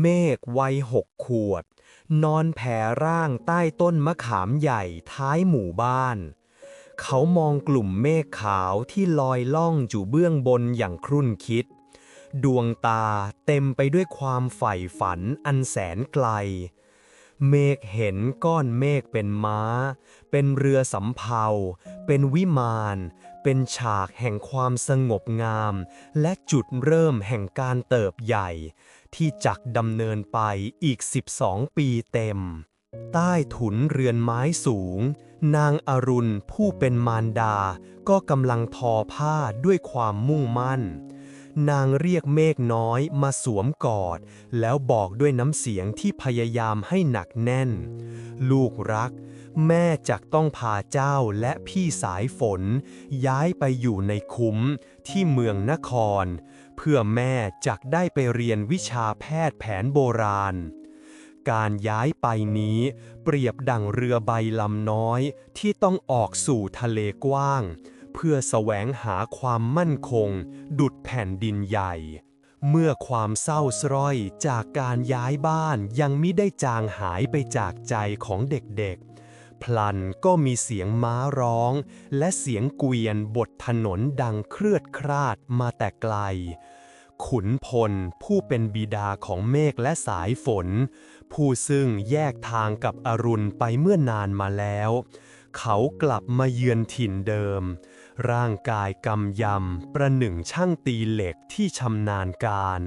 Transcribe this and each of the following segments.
เมฆวัยหกขวบ นอนแผ่ร่างใต้ต้นมะขามใหญ่ท้ายหมู่บ้าน เขามองกลุ่มเมฆขาวที่ลอยล่องอยู่เบื้องบนอย่างครุ่นคิด ดวงตาเต็มไปด้วยความใฝ่ฝันอันแสนไกล เมฆเห็นก้อนเมฆเป็นม้า เป็นเรือสำเภา เป็นวิมาน เป็นฉากแห่งความสงบงาม และจุดเริ่มแห่งการเติบใหญ่ ที่จักดำเนินไปอีก 12 ปีเต็ม ใต้ถุนเรือนไม้สูง นางอรุณผู้เป็นมารดา ก็กำลังทอผ้าด้วยความมุ่งมั่น นางเรียกเมฆน้อยมาสวมกอด แล้วบอกด้วยน้ำเสียงที่พยายามให้หนักแน่น ลูกรักแม่จักต้องพาเจ้าและพี่สายฝน ย้ายไปอยู่ในคุ้มที่เมืองนคร เพื่อแม่จักได้ไปเรียนวิชาแพทย์แผนโบราณ การย้ายไปนี้เปรียบดั่งเรือใบลำน้อยที่ต้องออกสู่ทะเลกว้าง เพื่อแสวงหาความมั่นคง ดุดแผ่นดินใหญ่ เมื่อความเศร้าสร้อยจากการย้ายบ้านยังมิได้จางหายไปจากใจของเด็กๆพลันก็มีเสียงม้าร้อง และเสียงเกวียนบทถนนดังเครือดคราดมาแต่ไกล ขุนพล ผู้เป็นบิดาของเมฆและสายฝน ผู้ซึ่งแยกทางกับอรุณไปเมื่อนานมาแล้ว เขากลับมาเยือนถิ่นเดิม ร่างกายกำยำ ประหนึ่งช่างตีเหล็กที่ชำนาญการ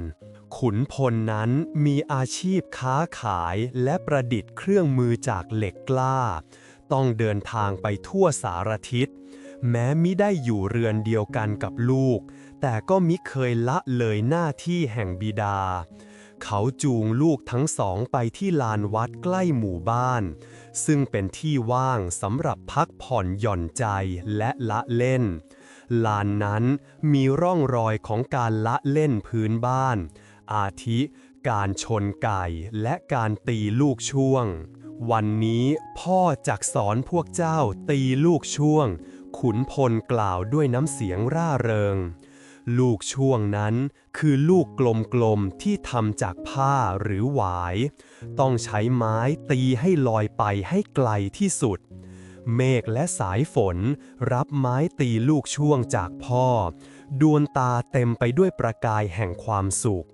ขุนพลนั้นมีอาชีพค้าขายและประดิษฐ์เครื่องมือจากเหล็กกล้า ต้องเดินทางไปทั่วสารทิศ แม้มิได้อยู่เรือนเดียวกันกับลูก แต่ก็มิเคยละเลยหน้าที่แห่งบิดา เขาจูงลูกทั้งสองไปที่ลานวัดใกล้หมู่บ้าน ซึ่งเป็นที่ว่างสำหรับพักผ่อนหย่อนใจและละเล่น ลานนั้นมีร่องรอยของการละเล่นพื้นบ้าน อาทิการชนไก่และการตีลูกช่วง วันนี้พ่อจักสอนพวกเจ้าตีลูกช่วง ขุนพลกล่าวด้วยน้ำเสียงร่าเริง ลูกช่วงนั้นคือลูกกลมๆที่ทำจากผ้าหรือหวาย ต้องใช้ไม้ตีให้ลอยไปให้ไกลที่สุด เมฆและสายฝนรับไม้ตีลูกช่วงจากพ่อ ดวงตาเต็มไปด้วยประกายแห่งความสุข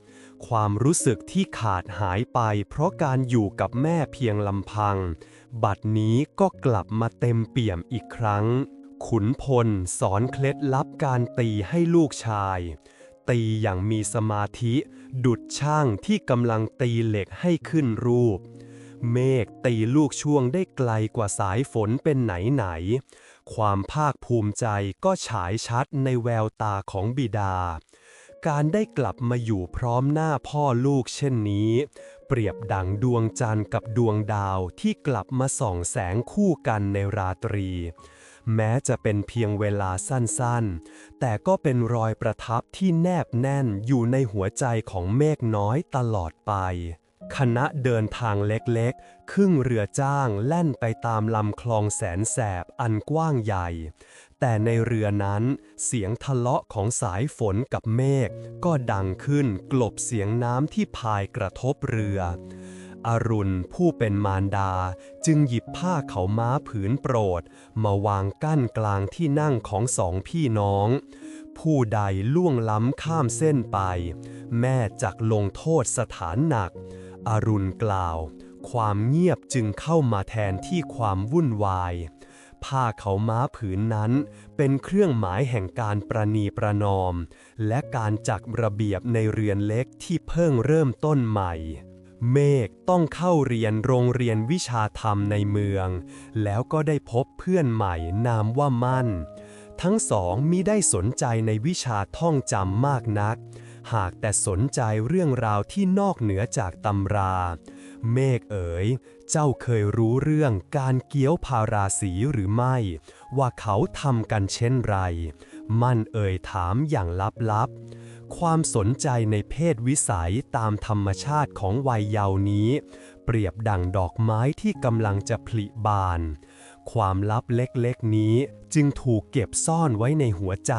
ความรู้สึกที่ขาดหายไปเพราะการอยู่กับแม่เพียงลำพัง บัดนี้ก็กลับมาเต็มเปี่ยมอีกครั้ง ขุนพลสอนเคล็ดลับการตีให้ลูกชาย ตีอย่างมีสมาธิ ดุดช่างที่กำลังตีเหล็กให้ขึ้นรูป เมฆตีลูกช่วงได้ไกลกว่าสายฝนเป็นไหนไหน ความภาคภูมิใจก็ฉายชัดในแววตาของบิดา การได้กลับมาอยู่พร้อมหน้าพ่อลูกเช่นนี้ เปรียบดังดวงจันทร์กับดวงดาวที่กลับมาส่องแสงคู่กันในราตรี แม้จะเป็นเพียงเวลาสั้นๆ แต่ก็เป็นรอยประทับที่แนบแน่นอยู่ในหัวใจของเมฆน้อยตลอดไป คณะเดินทางเล็กๆ ครึ่งเรือจ้างแล่นไปตามลำคลองแสนแสบอันกว้างใหญ่ แต่ในเรือนั้นเสียงทะเลาะของสายฝนกับเมฆก็ดังขึ้นกลบเสียงน้ำที่พายกระทบเรือ อรุณผู้เป็นมารดาจึงหยิบผ้าเขาม้าผืนโปรด มาวางกั้นกลางที่นั่งของสองพี่น้อง ผู้ใดล่วงล้ำข้ามเส้นไป แม่จักลงโทษสถานหนัก อรุณกล่าว ความเงียบจึงเข้ามาแทนที่ความวุ่นวายผ้าเขาม้าผืนนั้น เป็นเครื่องหมายแห่งการประนีประนอม และการจักระเบียบในเรือนเล็กที่เพิ่งเริ่มต้นใหม่ เมฆต้องเข้าเรียนโรงเรียนวิชาธรรมในเมือง แล้วก็ได้พบเพื่อนใหม่นามว่ามั่น ทั้งสองมิได้สนใจในวิชาท่องจำมากนัก หากแต่สนใจเรื่องราวที่นอกเหนือจากตำรา เมฆเอ๋ย เจ้าเคยรู้เรื่องการเกี้ยวพาราสีหรือไม่ ว่าเขาทำกันเช่นไร มั่นเอ่ยถามอย่างลับๆ ความสนใจในเพศวิสัยตามธรรมชาติของวัยเยาว์นี้ เปรียบดั่งดอกไม้ที่กำลังจะผลิบาน ความลับเล็กๆนี้จึงถูกเก็บซ่อนไว้ในหัวใจ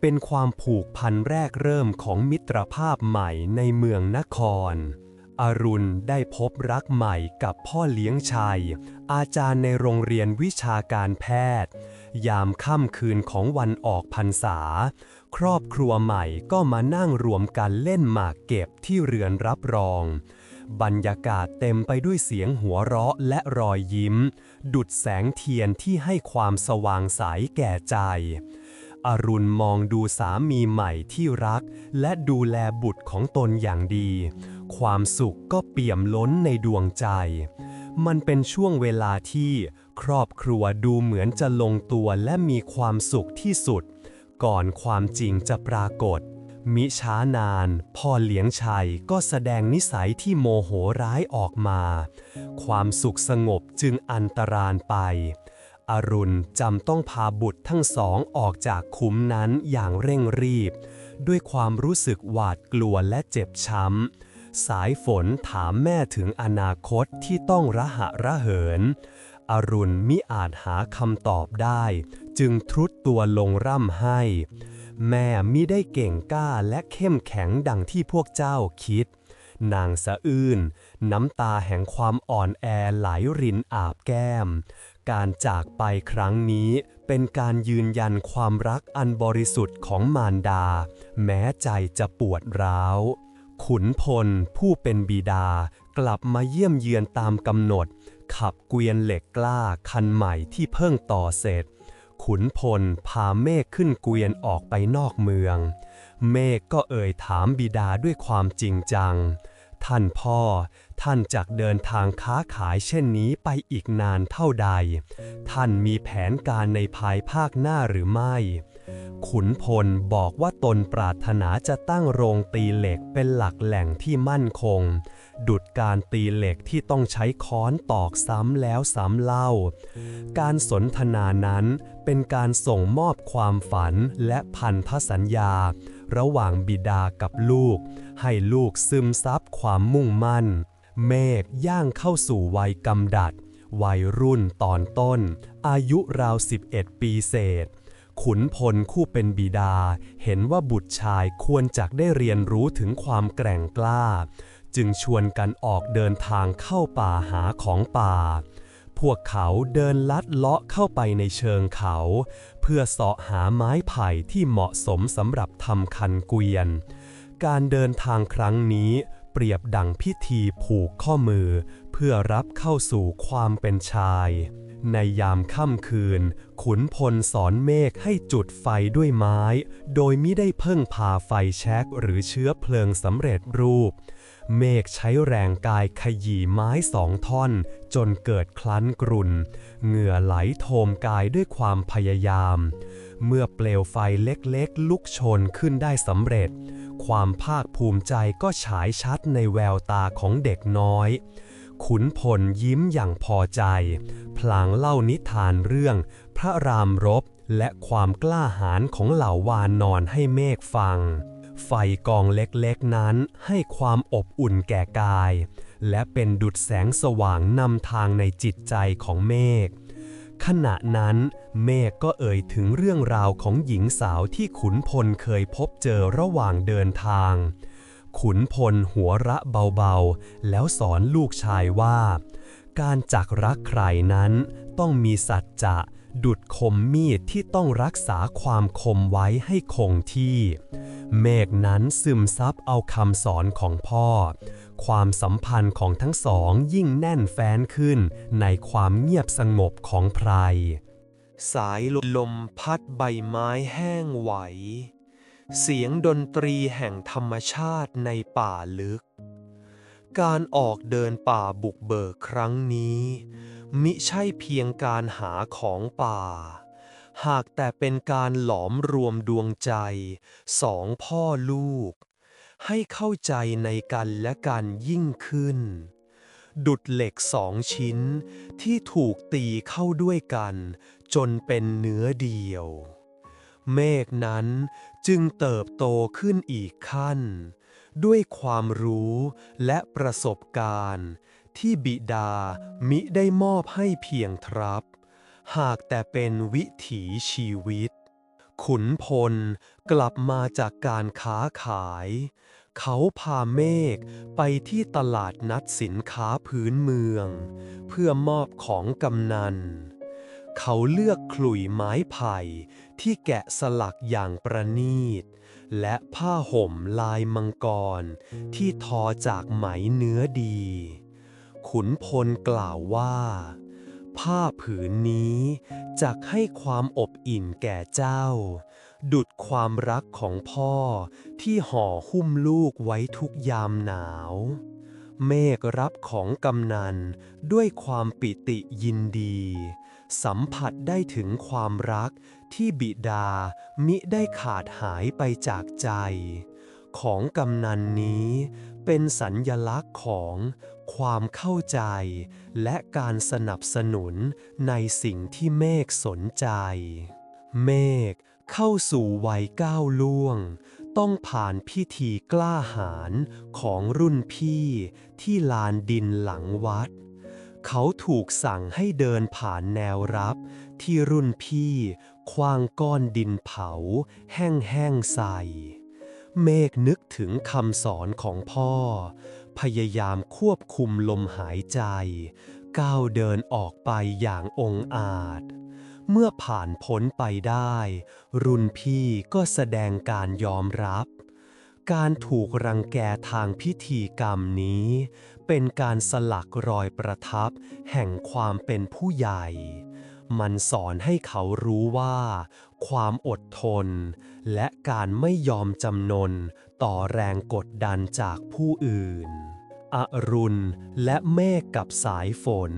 เป็นความผูกพันแรกเริ่มของมิตรภาพใหม่ในเมืองนครออรุณได้พบรักใหม่กับพ่อเลี้ยงชายอาจารย์ในโรงเรียนวิชาการแพทย์ ยามค่ำคืนของวันออกพรรษา ครอบครัวใหม่ก็มานั่งรวมกันเล่นหมากเก็บที่เรือนรับรอง บรรยากาศเต็มไปด้วยเสียงหัวเราะและรอยยิ้ม ดุดแสงเทียนที่ให้ความสว่างใสแก่ใจ อรุณมองดูสามีใหม่ที่รัก และดูแลบุตรของตนอย่างดี ความสุขก็เปี่ยมล้นในดวงใจ มันเป็นช่วงเวลาที่ครอบครัวดูเหมือนจะลงตัวและมีความสุขที่สุด ก่อนความจริงจะปรากฏ มิช้านาน พ่อเลี้ยงชัยก็แสดงนิสัยที่โมโหร้ายออกมา ความสุขสงบจึงอันตรานไป อรุณจำต้องพาบุตรทั้งสองออกจากคุ้มนั้นอย่างเร่งรีบ ด้วยความรู้สึกหวาดกลัวและเจ็บช้ำสายฝนถามแม่ถึงอนาคตที่ต้องระหะระเหิน อรุณมิอาจหาคำตอบได้ จึงทรุดตัวลงร่ำให้ แม่มิได้เก่งกล้าและเข้มแข็งดังที่พวกเจ้าคิด นางสะอื้น น้ำตาแห่งความอ่อนแอไหลรินอาบแก้ม การจากไปครั้งนี้เป็นการยืนยันความรักอันบริสุทธิ์ของมารดา แม้ใจจะปวดร้าวขุนพลผู้เป็นบิดากลับมาเยี่ยมเยือนตามกำหนด ขับเกวียนเหล็กกล้าคันใหม่ที่เพิ่งต่อเสร็จ ขุนพลพาเมฆขึ้นเกวียนออกไปนอกเมือง เมฆก็เอ่ยถามบิดาด้วยความจริงจัง ท่านพ่อ ท่านจักเดินทางค้าขายเช่นนี้ไปอีกนานเท่าใด ท่านมีแผนการในภายภาคหน้าหรือไม่ ขุนพลบอกว่าตนปรารถนาจะตั้งโรงตีเหล็กเป็นหลักแหล่งที่มั่นคง ดุดการตีเหล็กที่ต้องใช้ค้อนตอกซ้ำแล้วซ้ำเล่า การสนทนานั้นเป็นการส่งมอบความฝันและพันธสัญญา ระหว่างบิดากับลูก ให้ลูกซึมซับความมุ่งมั่น เมฆย่างเข้าสู่วัยกำดัด วัยรุ่นตอนต้น อายุราว 11 ปีเศษขุนพลคู่เป็นบิดา เห็นว่าบุตรชายควรจักได้เรียนรู้ถึงความแกร่งกล้า จึงชวนกันออกเดินทางเข้าป่าหาของป่า พวกเขาเดินลัดเลาะเข้าไปในเชิงเขา เพื่อเสาะหาไม้ไผ่ที่เหมาะสมสำหรับทำคันเกวียน การเดินทางครั้งนี้เปรียบดังพิธีผูกข้อมือ เพื่อรับเข้าสู่ความเป็นชาย ในยามค่ำคืน ขุนพลสอนเมฆให้จุดไฟด้วยไม้ โดยมิได้เพิ่งพาไฟแช็กหรือเชื้อเพลิงสำเร็จรูป เมฆใช้แรงกายขยี้ไม้สองท่อน จนเกิดคลั้นกรุนเหงื่อไหลโทมกายด้วยความพยายาม เมื่อเปลวไฟเล็กๆ ลุกโชนขึ้นได้สำเร็จ ความภาคภูมิใจก็ฉายชัดในแววตาของเด็กน้อย ขุนพลยิ้มอย่างพอใจ พลางเล่านิทานเรื่อง พระรามรบและความกล้าหาญของเหล่าวานนอนให้เมฆฟัง ไฟกองเล็กๆนั้นให้ความอบอุ่นแก่กาย และเป็นดุจแสงสว่างนำทางในจิตใจของเมฆขณะนั้นเมฆก็เอ่ยถึงเรื่องราวของหญิงสาวที่ขุนพลเคยพบเจอระหว่างเดินทาง ขุนพลหัวระเบาๆ แล้วสอนลูกชายว่า การจักรักใครนั้นต้องมีสัจจะ ดุดคมมีดที่ต้องรักษาความคมไว้ให้คงที่ เมฆนั้นซึมซับเอาคำสอนของพ่อ ความสัมพันธ์ของทั้งสองยิ่งแน่นแฟ้นขึ้นในความเงียบสงบของไพร สายลมพัดใบไม้แห้งไหว เสียงดนตรีแห่งธรรมชาติในป่าลึก การออกเดินป่าบุกเบิกครั้งนี้ มิใช่เพียงการหาของป่า หากแต่เป็นการหลอมรวมดวงใจสองพ่อลูก ให้เข้าใจในกันและกันยิ่งขึ้น ดุดเหล็กสองชิ้นที่ถูกตีเข้าด้วยกัน จนเป็นเนื้อเดียว เมฆนั้นจึงเติบโตขึ้นอีกขั้น ด้วยความรู้และประสบการณ์ ที่บิดามิได้มอบให้เพียงทรัพย์ หากแต่เป็นวิถีชีวิต ขุนพลกลับมาจากการค้าขาย เขาพาเมฆไปที่ตลาดนัดสินค้าพื้นเมือง เพื่อมอบของกำนัน เขาเลือกขลุ่ยไม้ไผ่ที่แกะสลักอย่างประณีตและผ้าห่มลายมังกรที่ทอจากไหมเนื้อดี ขุนพลกล่าวว่า ผ้าผืนนี้จะให้ความอบอิ่นแก่เจ้า ดุดความรักของพ่อที่ห่อหุ้มลูกไว้ทุกยามหนาว เมฆรับของกำนันด้วยความปิติยินดี สัมผัสได้ถึงความรักที่บิดามิได้ขาดหายไปจากใจ ของกำนันนี้เป็นสัญญลักษณ์ของ ความเข้าใจ และการสนับสนุนในสิ่งที่เมฆสนใจ เมฆเข้าสู่วัยก้าวล่วง ต้องผ่านพิธีกล้าหาญของรุ่นพี่ที่ลานดินหลังวัด เขาถูกสั่งให้เดินผ่านแนวรับ ที่รุ่นพี่คว้างก้อนดินเผา แห้งๆใส่ เมฆนึกถึงคำสอนของพ่อ พยายามควบคุมลมหายใจ ก้าวเดินออกไปอย่างองอาจ เมื่อผ่านพ้นไปได้ รุ่นพี่ก็แสดงการยอมรับ การถูกรังแกทางพิธีกรรมนี้ เป็นการสลักรอยประทับแห่งความเป็นผู้ใหญ่มันสอนให้เขารู้ว่า ความอดทน และการไม่ยอมจำนนต่อแรงกดดันจากผู้อื่น อรุณและเมฆกับสายฝน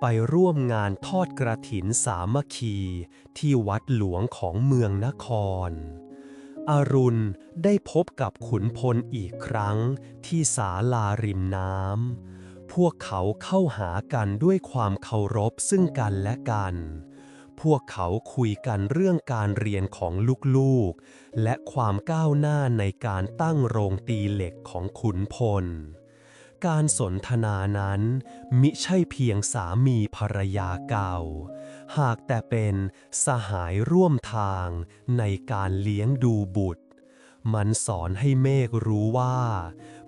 ไปร่วมงานทอดกระถินสามัคคี ที่วัดหลวงของเมืองนคร อรุณได้พบกับขุนพลอีกครั้งที่ศาลาริมน้ำพวกเขาเข้าหากันด้วยความเคารพซึ่งกันและกัน พวกเขาคุยกันเรื่องการเรียนของลูกๆ และความก้าวหน้าในการตั้งโรงตีเหล็กของขุนพล การสนทนานั้นมิใช่เพียงสามีภรรยาเก่า หากแต่เป็นสหายร่วมทางในการเลี้ยงดูบุตรมันสอนให้เมฆรู้ว่า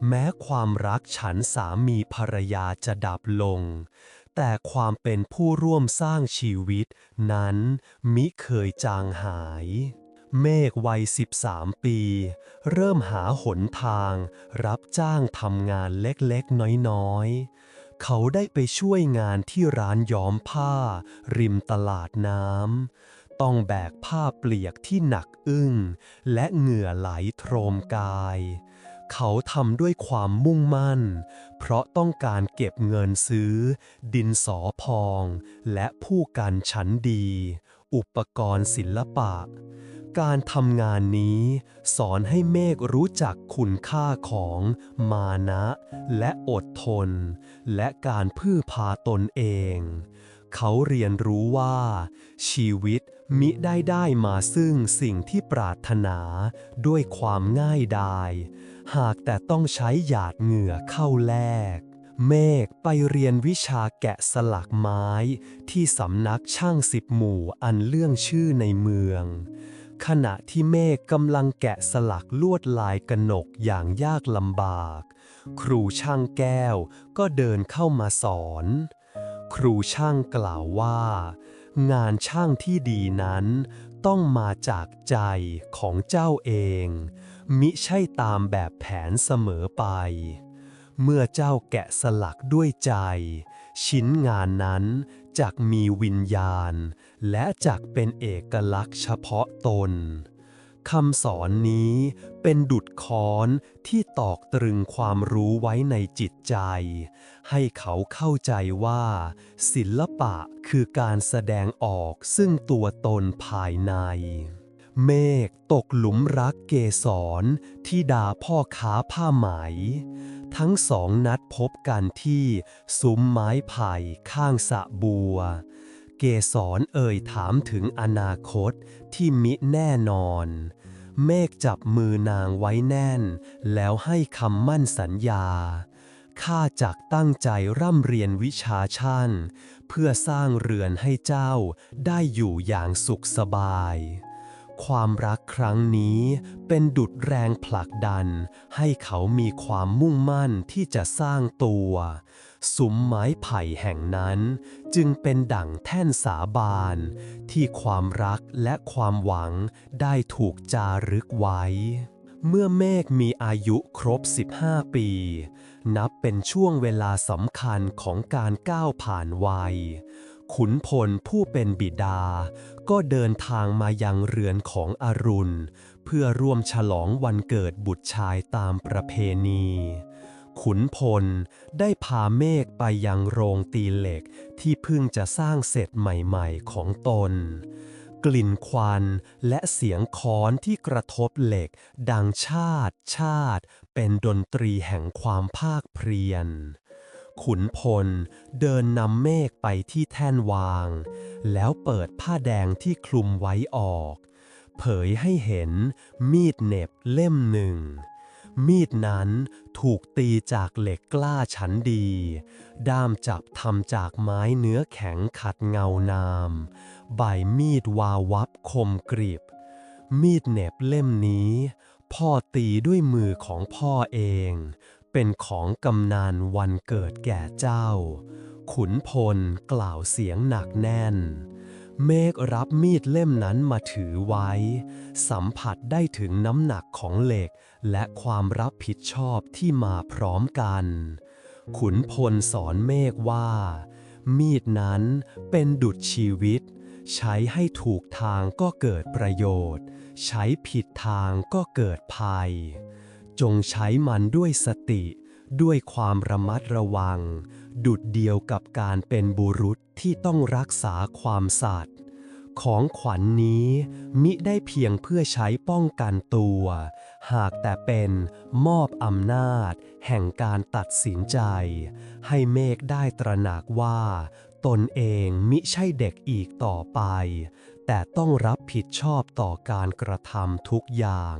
แม้ความรักฉันสามีภรรยาจะดับลง แต่ความเป็นผู้ร่วมสร้างชีวิตนั้นมิเคยจางหาย เมฆวัย 13 ปี เริ่มหาหนทาง รับจ้างทำงานเล็กๆ น้อยๆ เขาได้ไปช่วยงานที่ร้านย้อมผ้า ริมตลาดน้ำ ต้องแบกผ้าเปลียกที่หนักอึ้ง และเหงื่อไหลโทรมกาย เขาทำด้วยความมุ่งมั่น เพราะต้องการเก็บเงินซื้อ ดินสอพอง และผู้กันชั้นดี อุปกรณ์ศิลปะ การทำงานนี้ สอนให้เมฆรู้จักคุณค่าของมานะ และอดทน และการพึ่งพาตนเองเขาเรียนรู้ว่า ชีวิตมิได้ได้มาซึ่งสิ่งที่ปรารถนาด้วยความง่ายดาย หากแต่ต้องใช้หยาดเหงื่อเข้าแลก เมฆไปเรียนวิชาแกะสลักไม้ ที่สำนักช่างสิบหมู่อันเลื่องชื่อในเมือง ขณะที่เมฆกำลังแกะสลักลวดลายกนกอย่างยากลำบาก ครูช่างแก้วก็เดินเข้ามาสอน ครูช่างกล่าวว่า งานช่างที่ดีนั้นต้องมาจากใจของเจ้าเอง มิใช่ตามแบบแผนเสมอไป เมื่อเจ้าแกะสลักด้วยใจ ชิ้นงานนั้นจักมีวิญญาณ และจักเป็นเอกลักษณ์เฉพาะตนคำสอนนี้เป็นดุดค้อนที่ตอกตรึงความรู้ไว้ในจิตใจ ให้เขาเข้าใจว่า ศิลปะคือการแสดงออกซึ่งตัวตนภายใน เมฆตกหลุมรักเกสรที่ดาพ่อค้าผ้าไหม ทั้งสองนัดพบกันที่ซุ้มไม้ไผ่ข้างสะบัว เกสรเอ่ยถามถึงอนาคตที่มิแน่นอน เมฆจับมือนางไว้แน่น แล้วให้คำมั่นสัญญาข้าจักตั้งใจร่ำเรียนวิชาช่างเพื่อสร้างเรือนให้เจ้าได้อยู่อย่างสุขสบาย ความรักครั้งนี้เป็นดุดแรงผลักดัน ให้เขามีความมุ่งมั่นที่จะสร้างตัวสุมไม้ไผ่แห่งนั้น จึงเป็นดั่งแท่นสาบาน ที่ความรักและความหวังได้ถูกจารึกไว้ เมื่อเมฆมีอายุครบ 15 ปี นับเป็นช่วงเวลาสำคัญของการก้าวผ่านวัย ขุนพลผู้เป็นบิดา ก็เดินทางมายังเรือนของอรุณ เพื่อร่วมฉลองวันเกิดบุตรชายตามประเพณี ขุนพลได้พาเมฆไปยังโรงตีเหล็กที่เพิ่งจะสร้างเสร็จใหม่ๆของตน กลิ่นควันและเสียงค้อนที่กระทบเหล็ก ดังชาติชาติ เป็นดนตรีแห่งความภาคเพรียน ขุนพลเดินนำเมฆไปที่แท่นวาง แล้วเปิดผ้าแดงที่คลุมไว้ออก เผยให้เห็นมีดเหน็บเล่มหนึ่ง มีดนั้นถูกตีจากเหล็กกล้าชั้นดี ด้ามจับทำจากไม้เนื้อแข็งขัดเงานาม ใบมีดวาวับคมกริบ มีดเหน็บเล่มนี้ พ่อตีด้วยมือของพ่อเอง เป็นของกำนันวันเกิดแก่เจ้า ขุนพลกล่าวเสียงหนักแน่น เมฆรับมีดเล่มนั้นมาถือไว้ สัมผัสได้ถึงน้ำหนักของเหล็ก และความรับผิดชอบที่มาพร้อมกัน ขุนพลสอนเมฆว่า มีดนั้นเป็นดุจชีวิต ใช้ให้ถูกทางก็เกิดประโยชน์ ใช้ผิดทางก็เกิดภัย จงใช้มันด้วยสติ ด้วยความระมัดระวัง ดุดเดียวกับการเป็นบุรุษที่ต้องรักษาความสัตย์ของขวัญนนี้มิได้เพียงเพื่อใช้ป้องกันตัว หากแต่เป็นมอบอำนาจ แห่งการตัดสินใจ ให้เมฆได้ตระหนักว่า ตนเองมิใช่เด็กอีกต่อไป แต่ต้องรับผิดชอบต่อการกระทำทุกอย่าง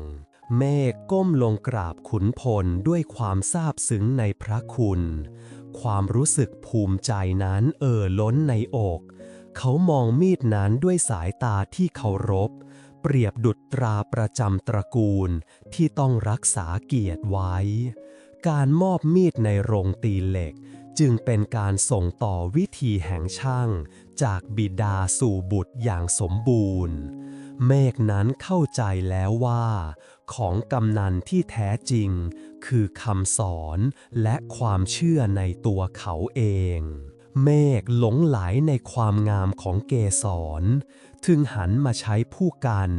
เมฆก้มลงกราบขุนพลด้วยความซาบซึ้งในพระคุณ ความรู้สึกภูมิใจนั้นเอ่อล้นในอก เขามองมีดนั้นด้วยสายตาที่เคารพ เปรียบดุจตราประจำตระกูลที่ต้องรักษาเกียรติไว้ การมอบมีดในโรงตีเหล็ก จึงเป็นการส่งต่อวิธีแห่งช่าง จากบิดาสู่บุตรอย่างสมบูรณ์ เมฆนั้นเข้าใจแล้วว่า ของกำนันที่แท้จริง คือคำสอนและความเชื่อในตัวเขาเอง เมฆหลงไหลในความงามของเกสรถึงหันมาใช้ผู้กัน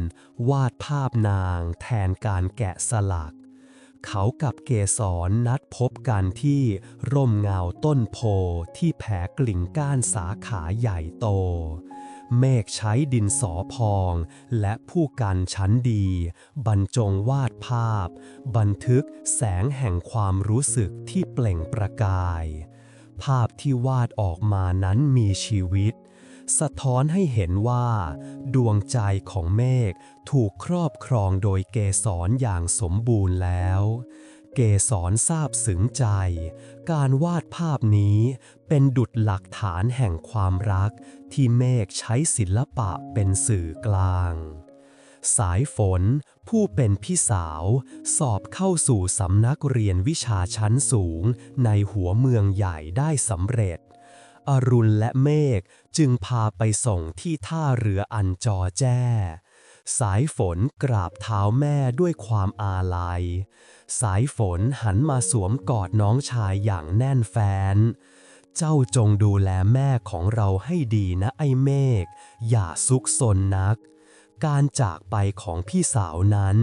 วาดภาพนางแทนการแกะสลัก เขากับเกสรนนัดพบกันที่ร่มเงาต้นโพที่แผ่กลิ่งก้านสาขาใหญ่โต เมฆใช้ดินสอพอง และผู้กันชั้นดี บรรจงวาดภาพ บันทึกแสงแห่งความรู้สึกที่เปล่งประกาย ภาพที่วาดออกมานั้นมีชีวิต สะท้อนให้เห็นว่า ดวงใจของเมฆถูกครอบครองโดยเกสรอย่างสมบูรณ์แล้ว เกสรทราบซึ้งใจ การวาดภาพนี้เป็นดุจหลักฐานแห่งความรักที่เมฆใช้ศิลปะเป็นสื่อกลาง สายฝนผู้เป็นพี่สาว สอบเข้าสู่สำนักเรียนวิชาชั้นสูงในหัวเมืองใหญ่ได้สำเร็จ อรุณและเมฆจึงพาไปส่งที่ท่าเรืออันจอแจ้ สายฝนกราบเท้าแม่ด้วยความอาลัย สายฝนหันมาสวมกอดน้องชายอย่างแน่นแฟ้น เจ้าจงดูแลแม่ของเราให้ดีนะไอ้เมฆ อย่าซุกซนนัก การจากไปของพี่สาวนั้น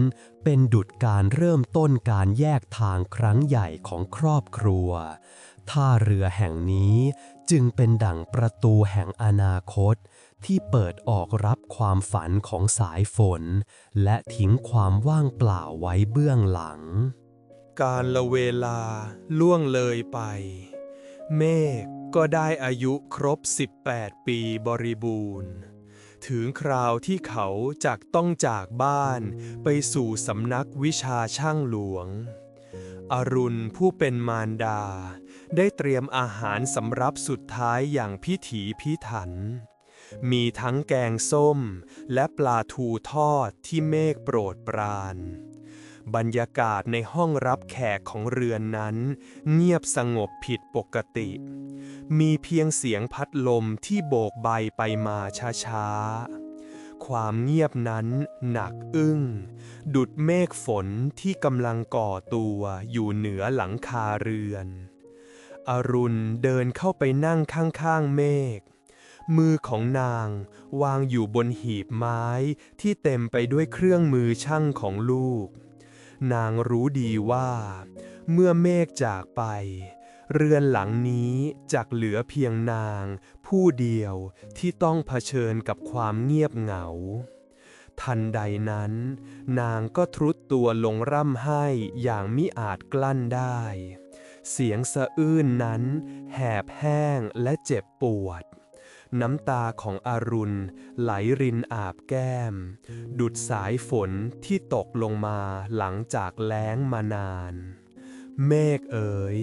เป็นดุจการเริ่มต้นการแยกทางครั้งใหญ่ของครอบครัว ท่าเรือแห่งนี้จึงเป็นดั่งประตูแห่งอนาคต ที่เปิดออกรับความฝันของสายฝน และทิ้งความว่างเปล่าไว้เบื้องหลัง การละเวลาล่วงเลยไป เมฆก็ได้อายุครบ 18 ปีบริบูรณ์ ถึงคราวที่เขาจากต้องจากบ้านไปสู่สำนักวิชาช่างหลวง อรุณผู้เป็นมารดา ได้เตรียมอาหารสำรับสุดท้ายอย่างพิถีพิถัน มีทั้งแกงส้ม และปลาทูทอดที่เมฆโปรดปราน บรรยากาศในห้องรับแขกของเรือนนั้น เงียบสงบผิดปกติ มีเพียงเสียงพัดลมที่โบกใบไปมาช้าๆความเงียบนั้นหนักอึ้ง ดุดเมฆฝนที่กำลังก่อตัวอยู่เหนือหลังคาเรือน อรุณเดินเข้าไปนั่งข้างๆเมฆ มือของนาง วางอยู่บนหีบไม้ที่เต็มไปด้วยเครื่องมือช่างของลูก นางรู้ดีว่า เมื่อเมฆจากไป เรือนหลังนี้จักเหลือเพียงนาง ผู้เดียวที่ต้องเผชิญกับความเงียบเหงา ทันใดนั้น นางก็ทรุดตัวลงร่ำไห้อย่างมิอาจกลั้นได้เสียงสะอื้นนั้น แหบแห้งและเจ็บปวด น้ำตาของอรุณ ไหลรินอาบแก้ม ดุดสายฝนที่ตกลงมาหลังจากแล้งมานาน เมฆเอ๋ย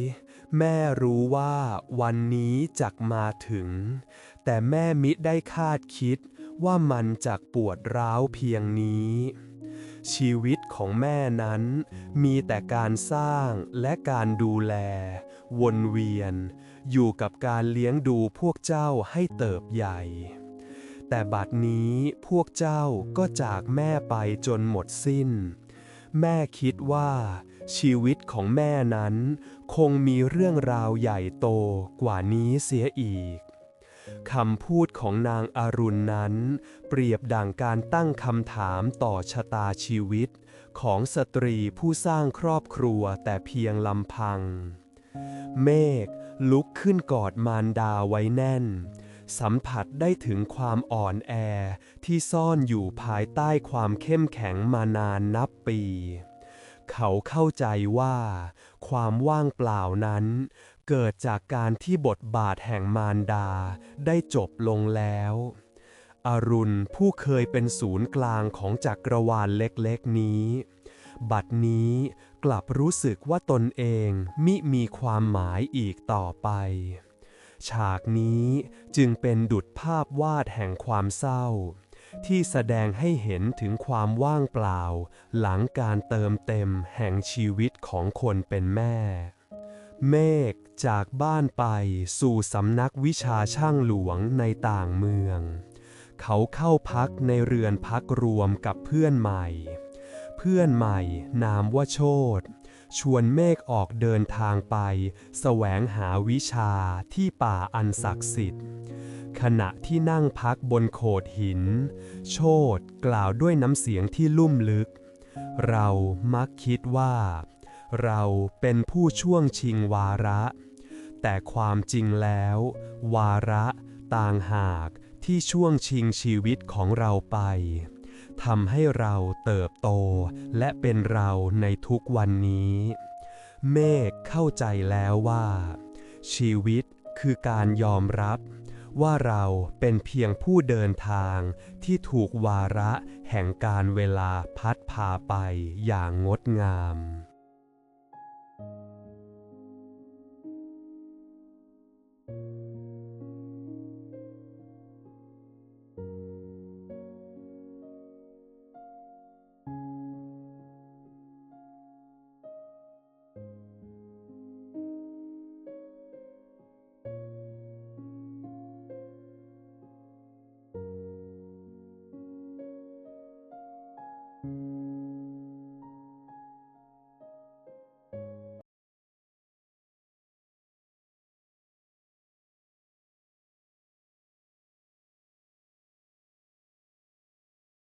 แม่รู้ว่าวันนี้จักมาถึง แต่แม่มิได้คาดคิดว่ามันจักปวดร้าวเพียงนี้ ชีวิตของแม่นั้นมีแต่การสร้างและการดูแล วนเวียน อยู่กับการเลี้ยงดูพวกเจ้าให้เติบใหญ่ แต่บัดนี้พวกเจ้าก็จากแม่ไปจนหมดสิ้น แม่คิดว่าชีวิตของแม่นั้น คงมีเรื่องราวใหญ่โตกว่านี้เสียอีกคำพูดของนางอารุณนั้น เปรียบดังการตั้งคำถามต่อชะตาชีวิต ของสตรีผู้สร้างครอบครัวแต่เพียงลำพัง เมฆ ลุกขึ้นกอดมารดาไว้แน่น สัมผัสได้ถึงความอ่อนแอที่ซ่อนอยู่ภายใต้ความเข้มแข็งมานานนับปี เขาเข้าใจว่า ความว่างเปล่านั้น เกิดจากการที่บทบาทแห่งมารดาได้จบลงแล้วอรุณผู้เคยเป็นศูนย์กลางของจักรวาลเล็กๆนี้ บัดนี้กลับรู้สึกว่าตนเองมิมีความหมายอีกต่อไป ฉากนี้จึงเป็นดุจภาพวาดแห่งความเศร้า ที่แสดงให้เห็นถึงความว่างเปล่า หลังการเติมเต็มแห่งชีวิตของคนเป็นแม่ เมฆจากบ้านไปสู่สำนักวิชาช่างหลวงในต่างเมือง เขาเข้าพักในเรือนพักรวมกับเพื่อนใหม่ เพื่อนใหม่ นามว่าโชตชวนเมฆออกเดินทางไปแสวงหาวิชาที่ป่าอันศักดิ์สิทธิ์ ขณะที่นั่งพักบนโขดหิน โชตกล่าวด้วยน้ำเสียงที่ลุ่มลึก เรามักคิดว่า เราเป็นผู้ช่วงชิงวาระ แต่ความจริงแล้ว วาระต่างหากที่ช่วงชิงชีวิตของเราไป ทำให้เราเติบโต และเป็นเราในทุกวันนี้ เมฆเข้าใจแล้วว่า ชีวิตคือการยอมรับ ว่าเราเป็นเพียงผู้เดินทางที่ถูกวาระแห่งการเวลาพัดพาไปอย่างงดงาม